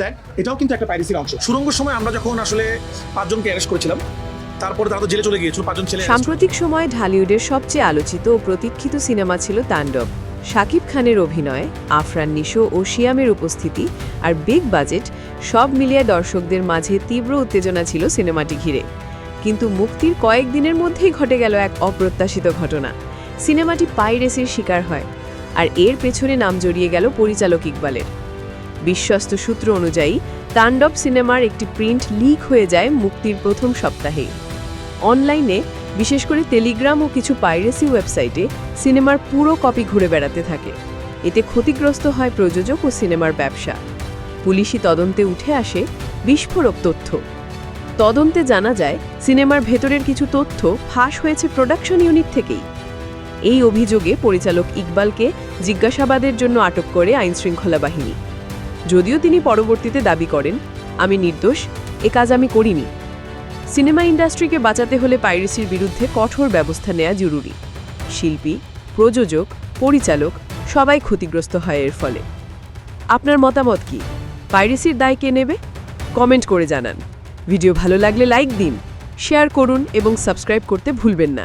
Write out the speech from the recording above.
দেখ, এটাও কিন্তু একটা পাইরেসির অংশ। সুরঙ্গের সময় আমরা যখন আসলে পাঁচজনকে অ্যারেস্ট করেছিলাম, তারপরে তারা তো জেলে চলে গিয়েছিল, পাঁচজন ছেলে সাম্প্রতিক সময়ে ঢালিউডের সবচেয়ে আলোচিত ও প্রতীক্ষিত সিনেমা ছিল তাণ্ডব। শাকিব খানের অভিনয়, আফরান নিশো ও শিয়ামের উপস্থিতি আর বিগ বাজেট সব মিলিয়ে দর্শকদের মাঝে তীব্র উত্তেজনা ছিল সিনেমাটি ঘিরে। কিন্তু মুক্তির কয়েকদিনের মধ্যেই ঘটে গেল এক অপ্রত্যাশিত ঘটনা। সিনেমাটি পাইরেসির শিকার হয়, আর এর পেছনে নাম জড়িয়ে গেল পরিচালক ইকবালের। বিশ্বস্ত সূত্র অনুযায়ী, তাণ্ডব সিনেমার একটি প্রিন্ট লিক হয়ে যায় মুক্তির প্রথম সপ্তাহেই অনলাইনে, বিশেষ করে টেলিগ্রাম ও কিছু পাইরেসি ওয়েবসাইটে, সিনেমার পুরো কপি ঘুরে বেড়াতে থাকে। এতে ক্ষতিগ্রস্ত হয় প্রযোজক ও সিনেমার ব্যবসা। পুলিশি তদন্তে উঠে আসে বিস্ফোরক তথ্য। তদন্তে জানা যায়, সিনেমার ভেতরের কিছু তথ্য ফাঁস হয়েছে প্রোডাকশন ইউনিট থেকেই। এই অভিযোগে পরিচালক ইকবালকে জিজ্ঞাসাবাদের জন্য আটক করে আইনশৃঙ্খলা বাহিনী। যদিও তিনি পরবর্তীতে দাবি করেন, আমি নির্দোষ, এ কাজ আমি করিনি। সিনেমা ইন্ডাস্ট্রিকে বাঁচাতে হলে পাইরেসির বিরুদ্ধে কঠোর ব্যবস্থা নেওয়া জরুরি। শিল্পী, প্রযোজক, পরিচালক সবাই ক্ষতিগ্রস্ত হয় এর ফলে। আপনার মতামত কি? পাইরেসির দায় কে নেবে? কমেন্ট করে জানান। ভিডিও ভালো লাগলে লাইক দিন, শেয়ার করুন এবং সাবস্ক্রাইব করতে ভুলবেন না।